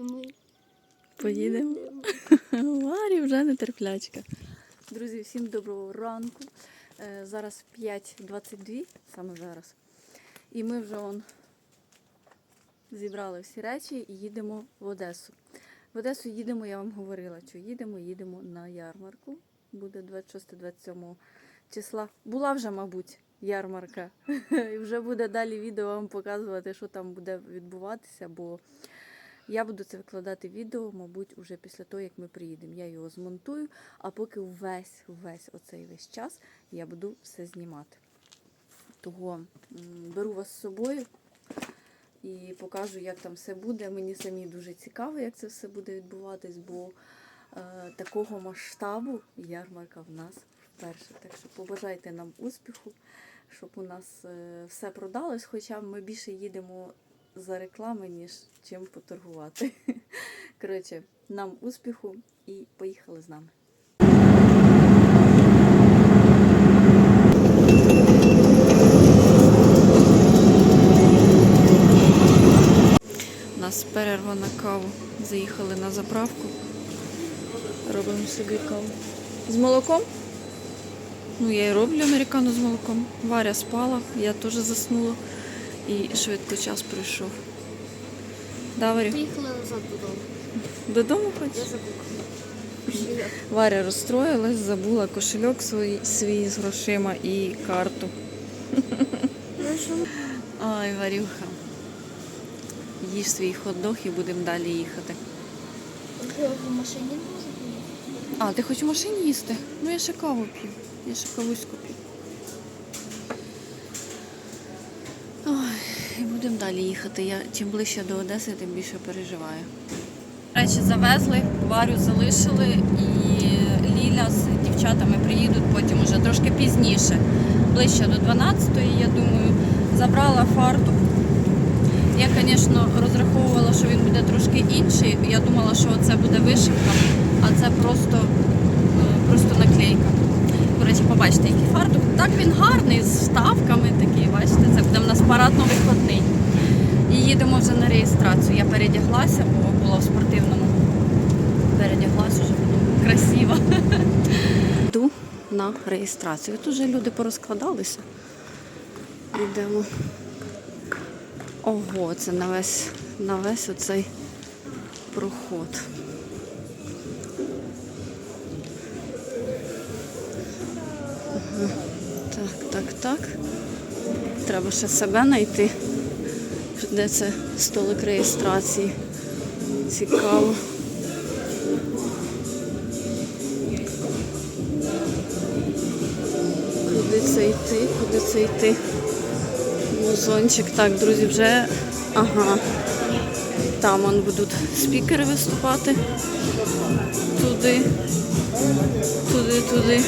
І ми Поїдемо. Варі вже нетерплячка. Друзі, всім доброго ранку. Е, Зараз 5.22, саме зараз. І ми вже он зібрали всі речі і їдемо в Одесу. В Одесу їдемо, я вам говорила, що їдемо, їдемо на ярмарку. Буде 26-27 числа. Була вже, мабуть, ярмарка. І вже буде далі відео вам показувати, що там буде відбуватися, бо я буду це викладати відео, мабуть, уже після того, як ми приїдемо. Я його змонтую, а поки весь, весь оцей весь час я буду все знімати. Того беру вас з собою і покажу, як там все буде. Мені самі дуже цікаво, як це все буде відбуватись, бо е, такого масштабу ярмарка в нас вперше. Так що побажайте нам успіху, щоб у нас е, все продалось, хоча ми більше їдемо за реклами, ніж чим поторгувати. Коротше, нам успіху і поїхали з нами. У нас перерва на каву. Заїхали на заправку. Робимо собі каву. З молоком? Ну, я і роблю американу з молоком. Варя спала, я теж заснула. І швидко час пройшов. Да, Варю? приїхали назад додому. Додому Я хочеш? забула. Варя розстроїлась, забула кошельок свій, свій з грошима і карту. Ай, Варюха. Їж свій хот-дог і будемо далі їхати. В машині не може А, ти хочеш в машині їсти? Ну я ще каву п'ю. Я ще кавуську п'ю. Ой, і будемо далі їхати. Я чим ближче до Одеси, тим більше переживаю. Речі завезли, Варю залишили і Ліля з дівчатами приїдуть потім уже трошки пізніше, ближче до 12-ї, я думаю. Забрала фартук. Я, звісно, розраховувала, що він буде трошки інший. Я думала, що це буде вишивка, а це просто, е, просто наклейка. Коротше, побачите, який фартук. Так він гарний, з вставками такий, бачите, це буде в нас парадно-вихідний. І їдемо вже на реєстрацію. Я передяглася, бо була в спортивному. Передяглася вже буду красиво. Йду на реєстрацію. Тут вже люди порозкладалися. Йдемо. Ого, це на весь, на весь оцей проход. Так, так, так. Треба ще себе знайти. Де це столик реєстрації? Цікаво. Куди це йти? Куди це йти? Музончик. Так, друзі, вже. Ага. Там он будуть спікери виступати. Туди. Туди, туди.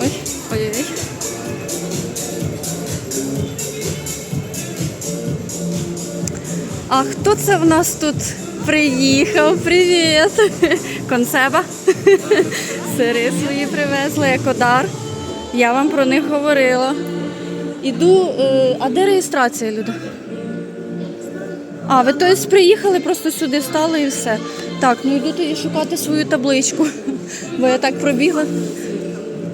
Ой, ой-ой. А хто це в нас тут приїхав? Привіт! Консеба. Сири свої привезли, екодар. Я вам про них говорила. Іду. е, а де реєстрація, Люда? А, ви тобто приїхали, просто сюди стали і все. Так, ну йду тоді шукати свою табличку. Бо я так пробігла.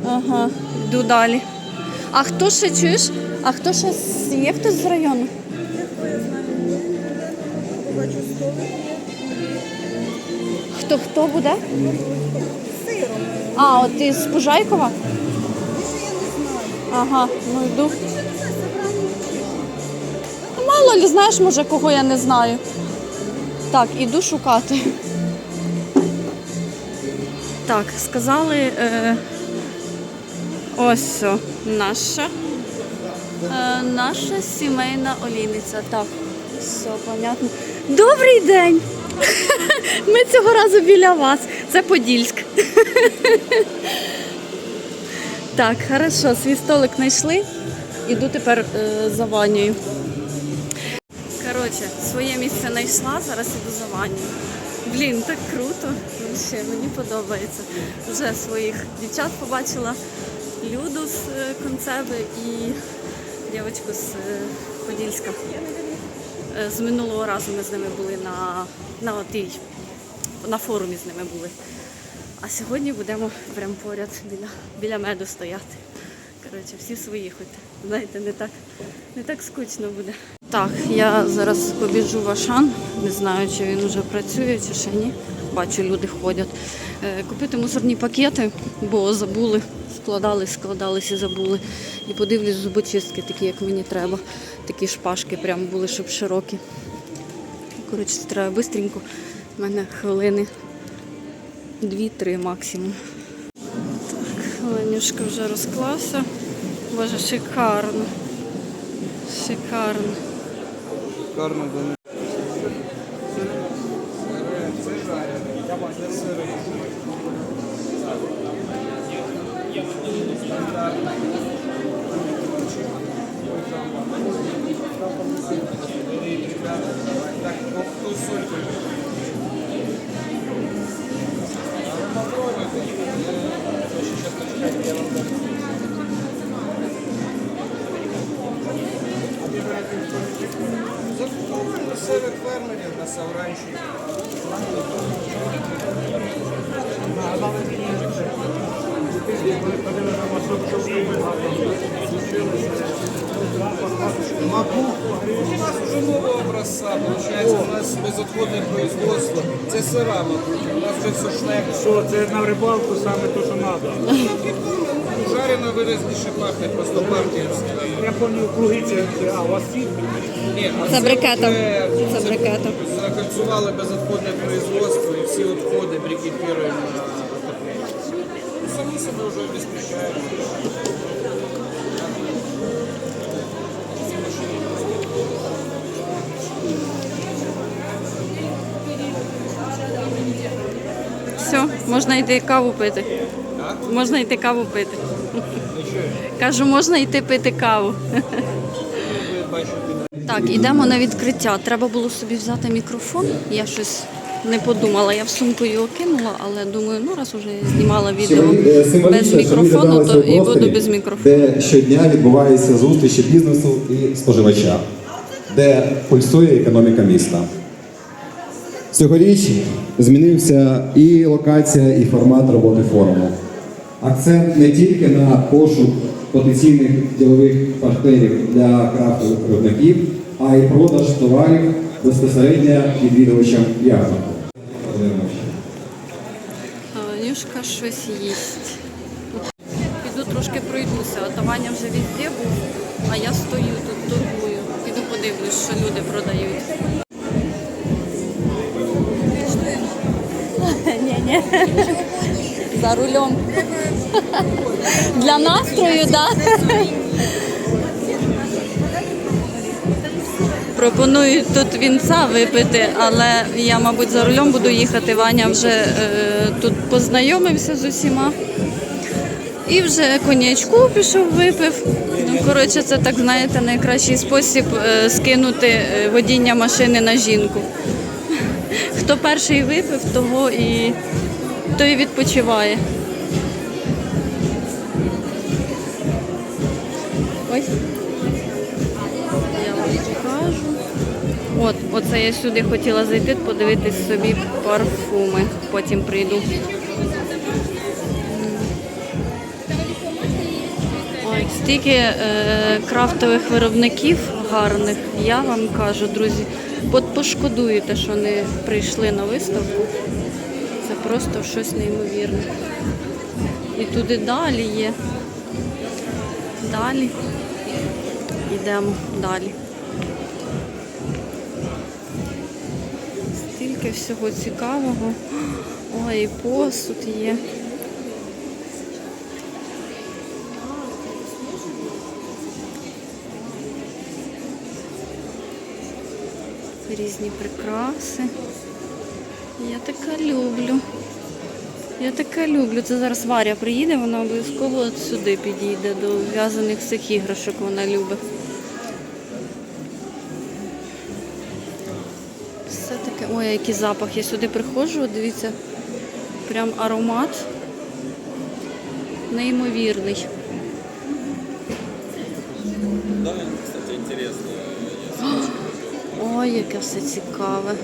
Ага, йду далі. А хто ще чуєш? А хто ще є хтось з району? Хто хто буде? Сиром. А, от ти з Пужайкова? Ага, ну йду. Ну, Мало ли знаєш, може, кого я не знаю. Так, іду шукати. Так, сказали. Е, ось о, наша. Е, наша сімейна олійниця. Так, все понятно. Добрий день! Ми цього разу біля вас. Це Подільськ. Так, хорошо, свій столик знайшли. Іду тепер е, за Ванею. Коротше, своє місце знайшла, зараз іду за Ванею. Блін, так круто. Ще мені подобається. Вже своїх дівчат побачила. Люду з е, концеби і дівчинку з е, Подільська. З минулого разу ми з ними були на, на, отій, на форумі з ними були. А сьогодні будемо прямо поряд біля, біля меду стояти. Коротше, всі свої хоч. Знаєте, не так, не так скучно буде. Так, я зараз побіжу в Ашан. Не знаю, чи він вже працює, чи ще ні. Бачу, люди ходять. Е, Купити мусорні пакети, бо забули, складались, складались і забули. І подивлюсь зубочистки, такі, як мені треба. Такі шпажки прям були, щоб широкі. Коротше, треба швидко. У мене хвилини дві-три максимум. Так, Ленюшка вже розклався. Боже, шикарно. Шикарно. Карно Серед фермерів на Савранчі. Могу. У нас вже нового образца, получается, у нас безотходне производство. Це сира, мабуть, у нас вже сушне. Що це на рибалку саме те, що треба. Жарено виразніше пахне, просто партія. Я пам'ятаю, круги це, а у вас сітка? Ні, а Це брикетом. Це брикетом. Закольцували безотходне производство і всі відходи брикетуємо на отоплення. Самі себе вже обезпечаємо. Все, можна йти каву пити. Можна йти каву пити. Кажу, можна йти пити каву. Так, йдемо на відкриття. Треба було собі взяти мікрофон. Я щось не подумала. Я в сумку його кинула, але думаю, ну раз уже я знімала відео е, без мікрофону, то і буду без мікрофону. Де щодня відбуваються зустрічі бізнесу і споживача, де пульсує економіка міста. Цьогоріч змінився і локація, і формат роботи форуму. Акцент не тільки на пошук потенційних ділових партнерів для крафтових виробників, а й продаж товарів безпосередньо відвідувачам ярмарку. Подивимося. Нюшка щось їсть. Піду трошки пройдуся, а Ваня вже везде був, а я стою тут торгую. Піду подивлюсь, що люди продають. Ні-ні. За рулем. Для настрою, так? Пропонують тут вінця випити, але я, мабуть, за рулем буду їхати. Ваня вже е, тут познайомився з усіма. І вже конячку пішов, випив. Ну, коротше, це так, знаєте, найкращий спосіб е, скинути е, водіння машини на жінку. Хто перший випив, того і той і відпочиває. Ось. Я вам покажу. От, оце я сюди хотіла зайти, подивитись собі парфуми. Потім прийду. Ой, стільки е, крафтових виробників гарних, я вам кажу, друзі, пошкодуєте, що не прийшли на виставку. Це просто щось неймовірне. І туди далі є. Далі. Йдемо далі. Стільки всього цікавого. Ой, і посуд є. Різні прикраси. Я таке люблю. Я таке люблю. Це зараз Варя приїде, вона обов'язково от сюди підійде до в'язаних всіх іграшок вона любить. Все таке. Ой, який запах. Я сюди приходжу, дивіться, прям аромат неймовірний. Ой, яке все цікаве.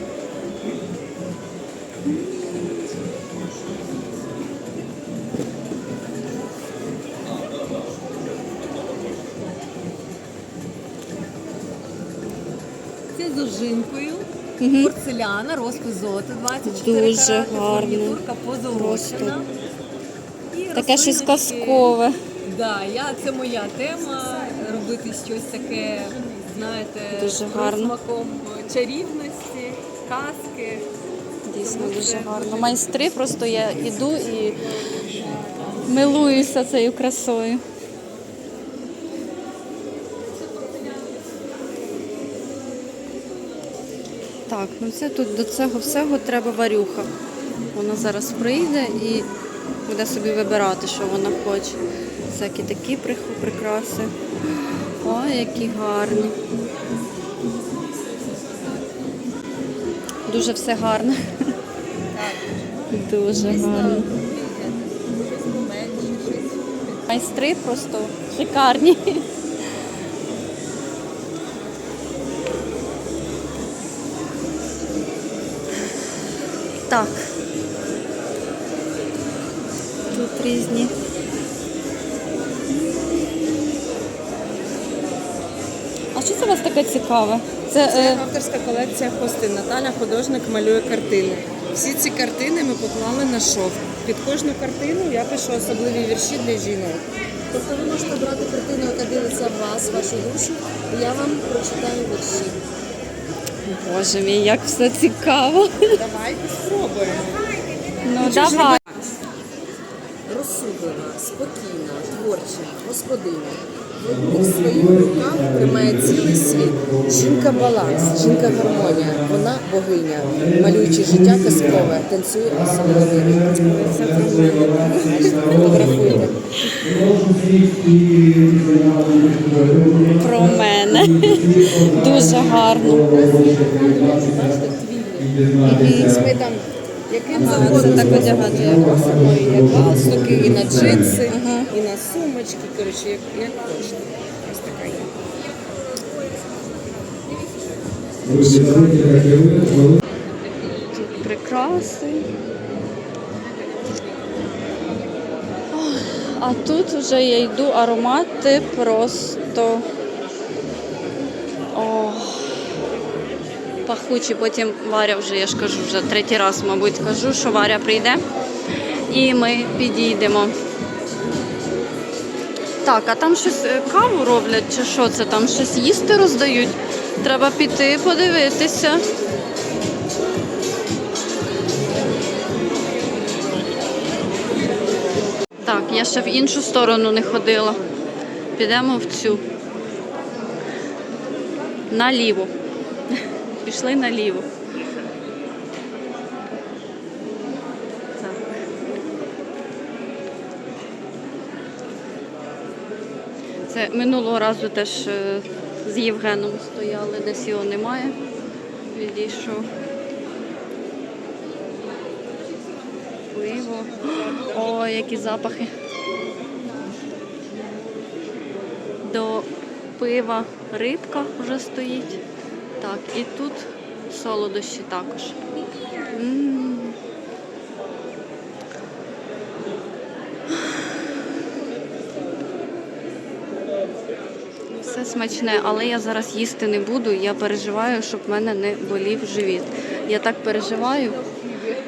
Мгм. порцеляна, розпис золота, 24 Дуже карати, гарно. фурнітурка позолочена. І Таке щось рослиночки. казкове. Да, я, це моя тема, робити щось таке, знаєте, Дуже з гарно. чарівності, казки. Дійсно Тому дуже це гарно. Майстри, просто я іду і милуюся цією красою. Так, ну це тут до цього всього треба варюха. Вона зараз прийде і буде собі вибирати, що вона хоче. Всякі такі прикраси. Ой, які гарні. Дуже все гарно. Дуже гарно. Майстри просто шикарні. Так. Тут різні. А що це у вас таке цікаве? Це, Це е, авторська колекція хостин. Наталя художник малює картини. Всі ці картини ми поклали на шов. Під кожну картину я пишу особливі вірші для жінок. Тобто ви можете брати картину, яка дивиться в вас, вашу душу, і я вам прочитаю вірші. Боже мій, як все цікаво. Давайте спробуємо. Ну давай. Розсудлива, спокійна, творча, господиня. В своїх руках тримає цілий світ. Жінка баланс, жінка гармонія, вона богиня. Малюючи життя казкове, танцює особливий. Це про мене. Фотографуйте. Про мене. Дуже гарно. Ми там яким завгодно так одягати. і на галстуки, і на джинси, і на сумочки. Коротше, як, як хочете. Ось така є. Тут прикраси. А тут вже я йду аромати просто. О, пахучі. Потім Варя вже, я ж кажу, вже третій раз, мабуть, кажу, що Варя прийде і ми підійдемо. Так, а там щось е, каву роблять, чи що це там? Щось їсти роздають. Треба піти подивитися. Так, я ще в іншу сторону не ходила. Підемо в цю. Наліво. Пішли наліво. Минулого разу теж е, з Євгеном стояли, десь його немає. Відійшов. Пиво. О, які запахи. До пива рибка вже стоїть. Так, і тут солодощі також. М. Все смачне, але я зараз їсти не буду. Я переживаю, щоб в мене не болів живіт. Я так переживаю.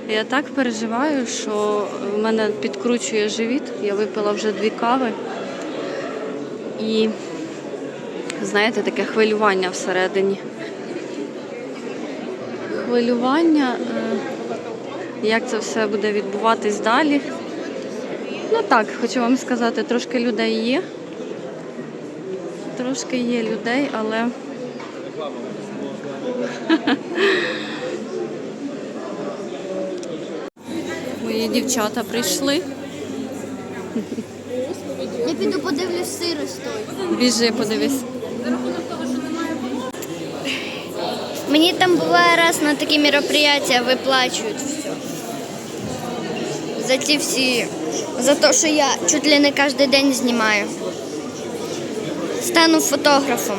Я так переживаю, що в мене підкручує живіт. Я випила вже дві кави. І, знаєте, таке хвилювання всередині. Хвилювання, е, як це все буде відбуватись далі. Ну так, хочу вам сказати, трошки людей є. Трошки є людей, але мої дівчата прийшли. Я піду подивлюсь сирость той. Біжи, подивись. Мені там буває раз на такі мероприятия виплачують все. За ті всі, за те, що я чуть ли не кожен день знімаю стану фотографом.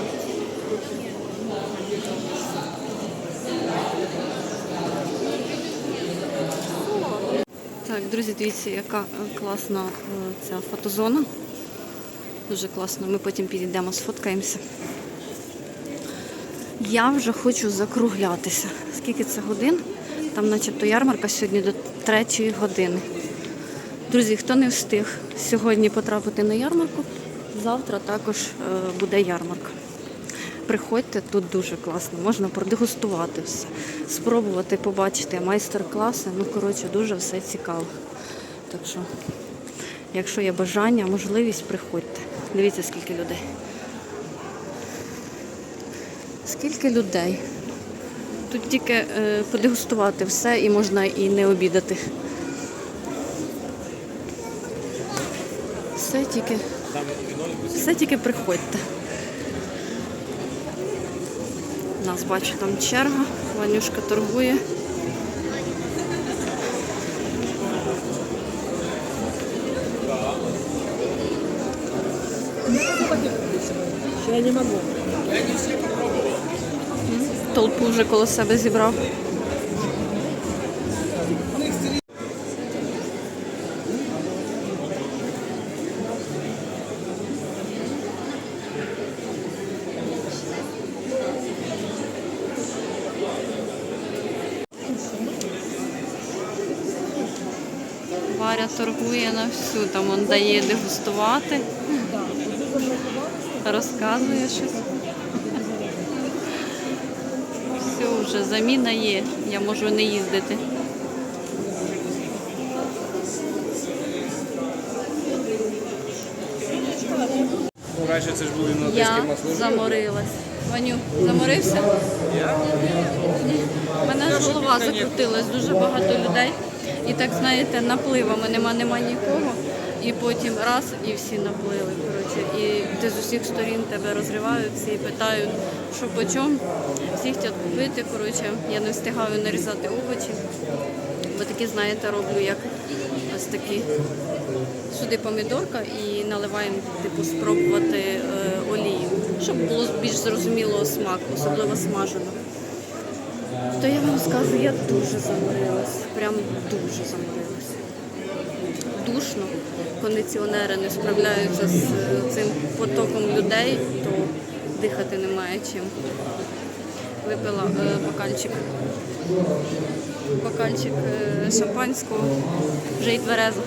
Так, друзі, дивіться, яка е, класна е, ця фотозона. Дуже класно, ми потім підійдемо, сфоткаємося. Я вже хочу закруглятися. Скільки це годин? Там начебто ярмарка сьогодні до 3 години. Друзі, хто не встиг сьогодні потрапити на ярмарку, завтра також е, буде ярмарка. Приходьте, тут дуже класно, можна продегустувати все, спробувати побачити майстер-класи. Ну, коротше, дуже все цікаво. Так що, якщо є бажання, можливість, приходьте. Дивіться, скільки людей. Скільки людей. Тут тільки е, подегустувати все і можна і не обідати. Все тільки, все тільки приходьте. Нас бачу там черга, Ванюшка торгує. Я не можу. Толпу вже коло себе зібрав. Варя торгує на всю, там он дає дегустувати, розказує щось. Все, вже заміна є, я можу не їздити. Раніше це ж були на Я масло. заморилась. Ваню, заморився? У мене ж голова закрутилась, дуже багато людей. І так, знаєте, напливами нема, нема нікого. І потім раз і всі наплили. Коротше. І ти з усіх сторін тебе розривають, всі питають, що по чому. Всі хочуть купити. Коротше, я не встигаю нарізати овочі. Бо такі, знаєте, роблю як ось такі. Сюди помідорка і наливаємо, типу, спробувати е, олію, щоб було більш зрозуміло смак, особливо смажено. То я вам скажу, я дуже заморилась. Прям дуже заморилась. Душно. Кондиціонери не справляються з е, цим потоком людей, то дихати немає чим. Випила е, бокальчик. Бокальчик е, шампанського, вже й тверезо.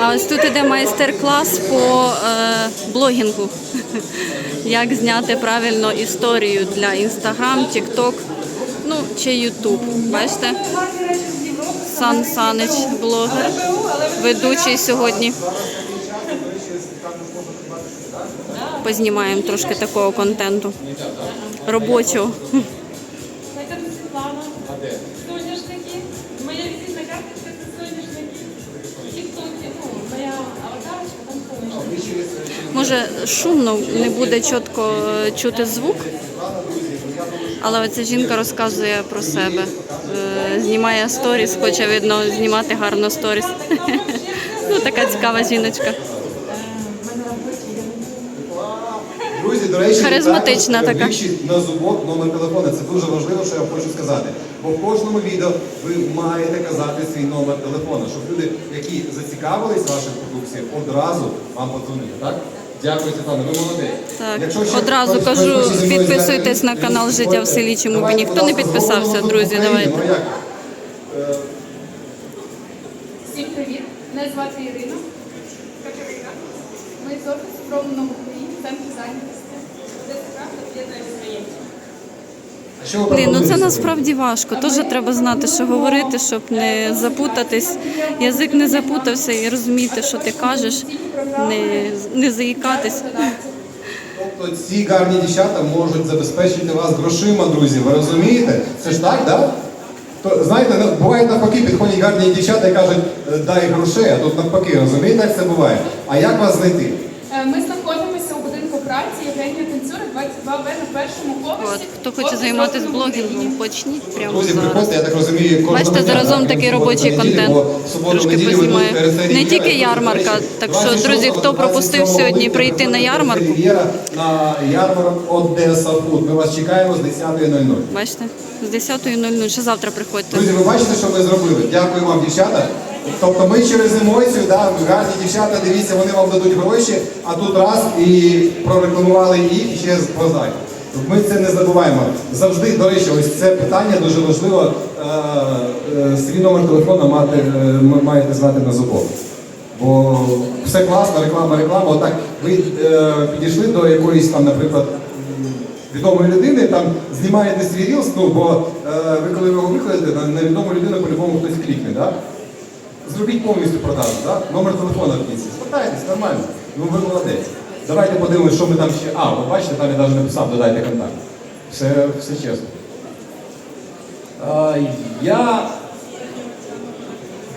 А ось тут іде майстер-клас по е, блогінгу. Як зняти правильно історію для Інстаграм, Тікток, ну чи Ютуб. Бачите? Сан Санич, блогер, ведучий сьогодні. Познімаємо трошки такого контенту робочого. Шумно не буде чітко чути звук, але оця жінка розказує про себе. Е, Знімає сторіс, хоче видно знімати гарно сторіс. Ну, така цікава жіночка. Друзі, до речі, Харизматична така. на зубок номер телефону. Це дуже важливо, що я хочу сказати. Бо в кожному відео ви маєте казати свій номер телефону, щоб люди, які зацікавились вашою продукцією, одразу вам подзвонили. Так? Дякую, Світлана, ви молодець. Так, Якщо одразу хтось кажу, хоче зі мною підписуйтесь на канал «Життя в селі», чому б давайте, ніхто не ласка, підписався, «Голос друзі, України». давайте. Ну, як? Всім привіт. Мене звати Ірина. Катерина. Ми з офісу промного Україні, центр зайнятості. Де така об'єднує українців. Блін, ну це насправді важко. Теж треба знати, що говорити, щоб не запутатись. Язик не запутався і розуміти, що ти кажеш, не, не заїкатись. Тобто ці гарні дівчата можуть забезпечити вас грошима, друзі. Ви розумієте? Це ж так, так? То, знаєте, буває навпаки, підходять гарні дівчата і кажуть, «Е, дай грошей, а тут навпаки, розумієте, як це буває? А як вас знайти? Е, Ми От, хто хоче займатися блогінгом, почніть прямо Друзі, зараз. приходьте, я так розумію, кожного Бачите, дня, заразом такий робочий неділю, контент трошки познімає. Не тільки ярмарка, так що, друзі, хто пропустив сьогодні прийти на ярмарку, Прем'єра на ярмарок Одеса Фуд. Ми вас чекаємо з 10.00. бачите, з 10.00, ще завтра приходьте. Друзі, ви бачите, що ми зробили? Дякую вам, дівчата. Тобто ми через емоцію, да, гарні дівчата, дивіться, вони вам дадуть гроші, а тут раз і прорекламували їх ще про займ. Ми це не забуваємо. Завжди, до речі, ось це питання дуже важливо. Е, е, свій номер телефону мати, е, маєте знати на зубок. Бо все класно, реклама, реклама. Отак ви е, підійшли до якоїсь там, наприклад, відомої людини, там знімаєте свій рілс, ну бо е, ви коли його викладете, на, на відому людину по-любому хтось клікне, да? Зробіть повністю продажу, да? номер телефона в кінці. Спитайтесь, нормально. Ну ви молодець. Давайте подивимося, що ми там ще. А, ви бачите, там я навіть написав, додайте контакт. Все, все чесно. А, я.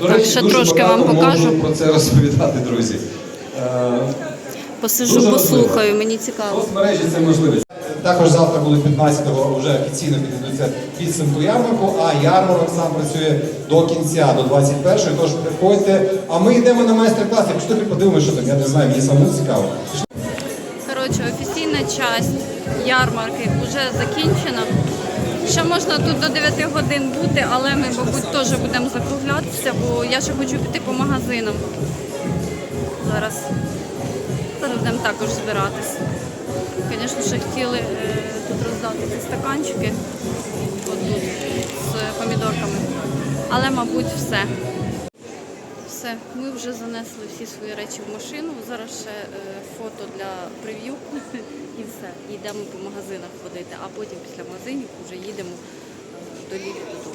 До речі, ще дуже трошки багато вам покажу. можу про це розповідати, друзі. Посижу, Дуже послухаю, важливо. мені цікаво. Соцмережі це можливість. Також завтра буде 15-го вже офіційно підведуться підсумку ярмарку, а ярмарок сам працює до кінця, до 21-ї, тож приходьте. А ми йдемо на майстер-клас. Якщо ти подивимося, що там, я не знаю, мені самому цікаво. Коротше, офіційна часть ярмарки вже закінчена. Ще можна тут до 9 годин бути, але ми, мабуть, теж будемо закруглятися, бо я ще хочу піти по магазинам. Зараз. Зараз будемо також збиратись. Звісно, ще хотіли е, тут роздати ці стаканчики тут, з помідорками. Але, мабуть, все. Все, ми вже занесли всі свої речі в машину. Зараз ще е, фото для прев'ю і все. Йдемо по магазинах ходити, а потім після магазинів вже їдемо е, до додому.